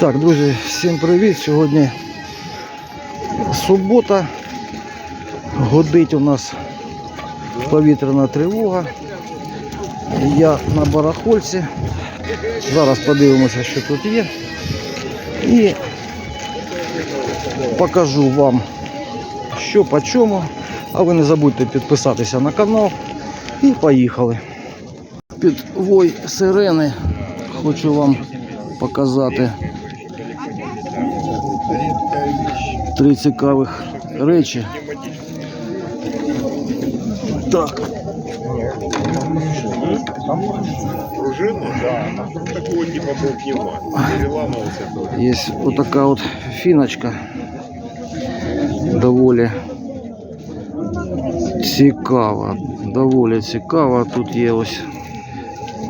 Так, друзі, всім привіт. Сьогодні субота. Годить у нас повітряна тривога. Я на барахольці. Зараз подивимося, що тут є. І покажу вам, що по чому. А ви не забудьте підписатися на канал. І поїхали. Під вой сирени хочу вам показати три цікавих речі. Так, Пружину? Да. Ну, такого типа был пневмат. Переламывался тоже. є отака от фіночка. Доволі цікава. Доволі цікава. Тут є ось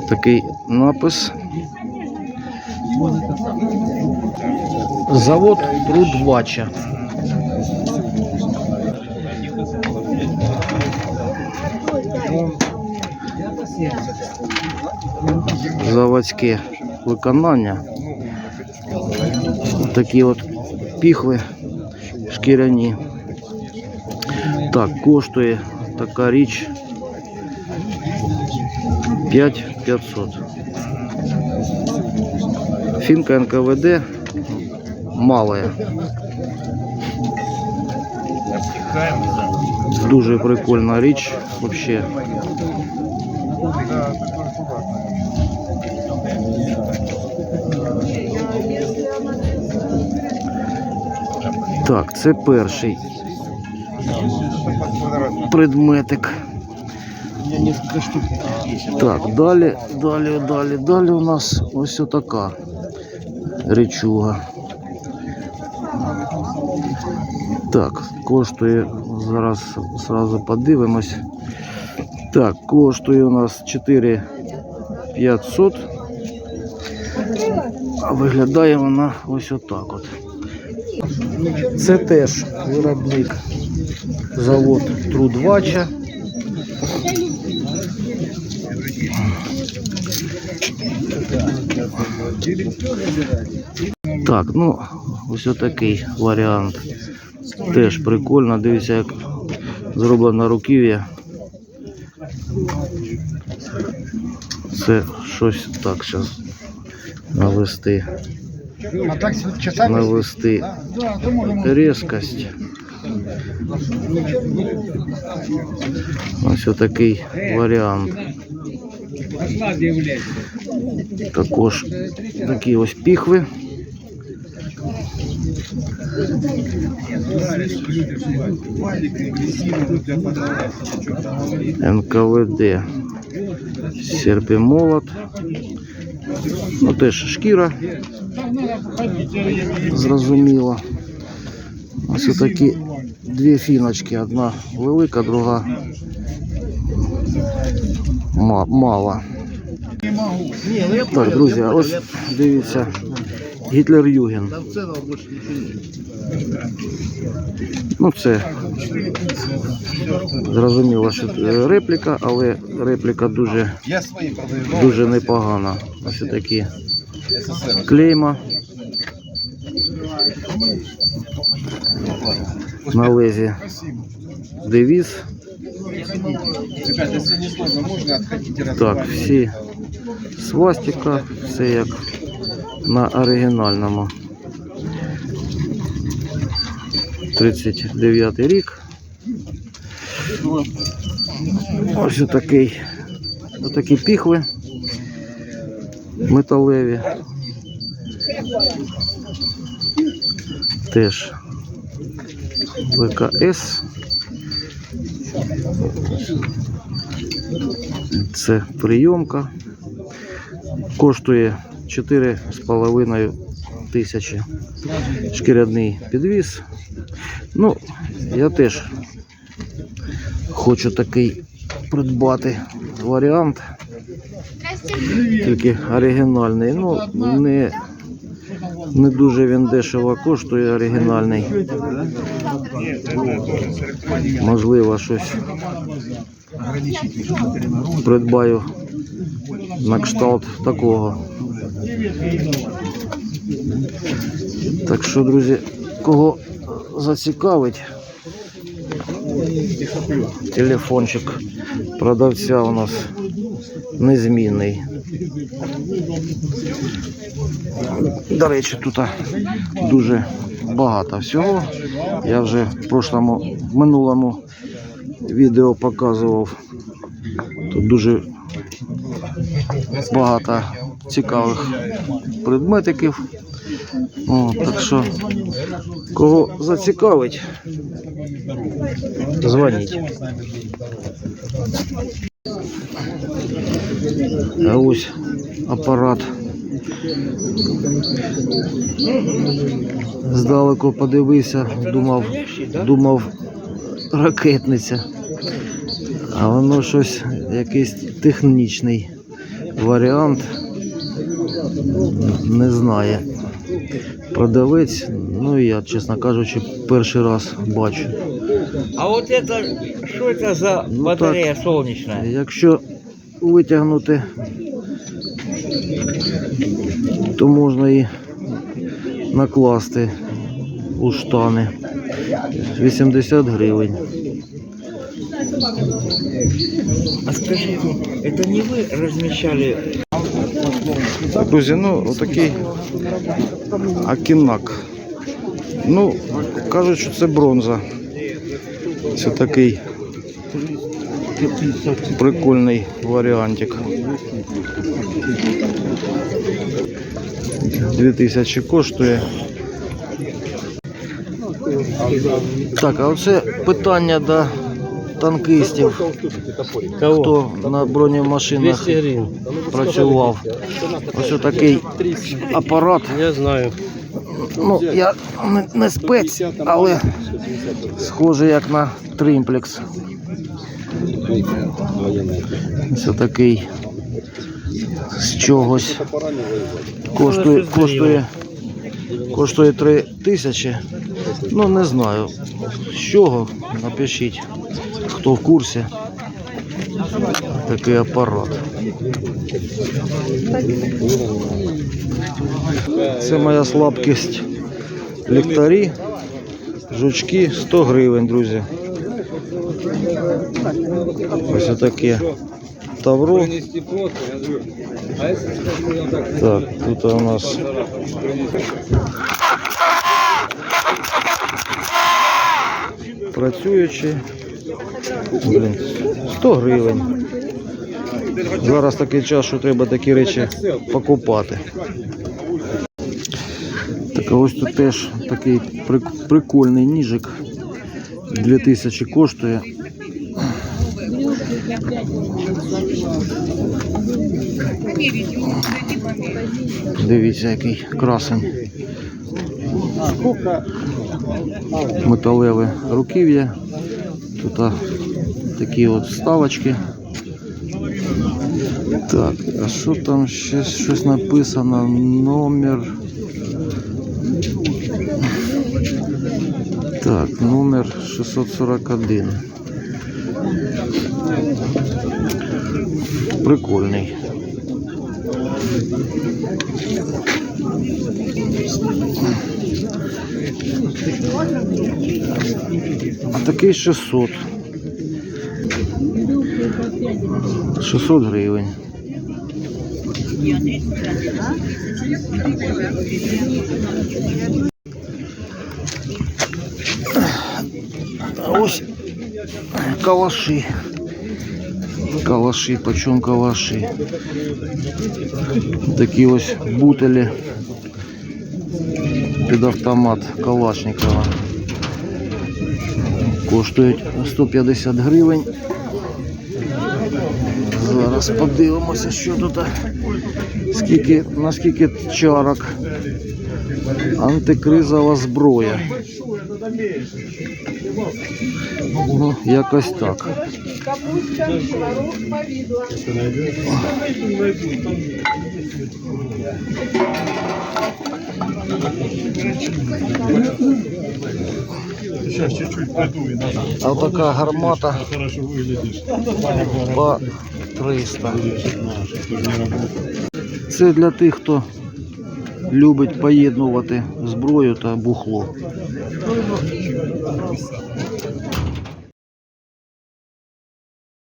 такий напис. Завод Трудвача. Заводське виконання. Такі от піхви шкіряні. Так, коштує така річ 5500. Фінка НКВД малая. Дуже прикольна річ вообще. Так, це перший предметик. Так, далі, далі, далі, далі у нас ось отака речуга. Так, коштує, зараз зразу подивимось. Так, коштує у нас 4500. А виглядає вона ось отак от. Це теж виробник завод Трудвача. Так, ну ось отакий варіант. Теж прикольно. Дивіться, як зроблено руків'я. Це щось так зараз навести. Навести різкость. Ось отакий варіант. Також такі ось піхви. НКВД. Серпімолот. Ну теж шкіра. Зрозуміло. Ось такі дві фіночки. Одна велика, друга ма- мала. Так, друзі, ось дивіться. Гітлер Юген. Ну це зрозуміло, що репліка, але репліка дуже, продаю. дуже непогана. Ось такі клейма. На лезі девіз. Так, всі свастика, все як на оригінальному. 39 рік. Ось отакий, отакі піхви металеві. Теж ВКС. Це прийомка. Коштує 4,5 тисячі. Шкіряний підвіз. Ну, я теж хочу такий придбати варіант. Тільки оригінальний. Ну, не, не дуже він дешево коштує оригінальний. Можливо, щось придбаю на кшталт такого. Так що, друзі, кого зацікавить, телефончик продавця у нас незмінний. До речі, тут дуже багато всього. Я вже в прошлому, в минулому відео показував. Тут дуже багато цікавих предметиків. О, так що, кого зацікавить, дзвоніть. А ось апарат. Здалеку подивився, думав, думав ракетниця. А воно щось, якийсь технічний варіант. Не знає. Продавець, ну я, чесно кажучи, перший раз бачу. А вот это, что это за Ну, батарея солнечная? Якщо витягнути, то можна і накласти у штани. 80 гривень. А скажите, это не вы размещали? Друзі, ну отакий акінак. Ну, кажуть, що це бронза. Це такий прикольний варіантик. 2000 коштує. Так, а оце питання до Танкистів. Хто на бронемашинах працював. Ось такий апарат. Я знаю. Ну, я не, не спец, але схоже як на тримплекс. Це такий з чогось. Коштує, коштує, коштує 3 тисячі. Ну не знаю. З чого? Напишіть, хто в курсі. Такий апарат. Це моя слабкість. Ліхтарі, жучки 100 гривень, друзі. Ось таке тавро. Так, тут у нас працюючий. Блін, 100 гривень. Зараз такий час, що треба такі речі покупати. Так, ось тут теж такий прикольний ніжик. 2000 коштує. Дивіться, який красень. Металеве руків'я. Тут а, такі от вставочки. Так, а що там ще щось написано? Номер. Так, номер 641. Прикольний. А такий 600. 600 гривень. А ось калаши. Калаши, почем калаши. Такі ось бутелі під автомат Калашникова. Коштують 150 гривень. Зараз подивимося, що тут. Скільки, наскільки чарок. Антикризова зброя. Ну, якось так. Сейчас чуть-чуть приду и назад. А вот такая гармата Хорошо выглядишь. по 300. Це для тих, хто любить поєднувати зброю та бухло.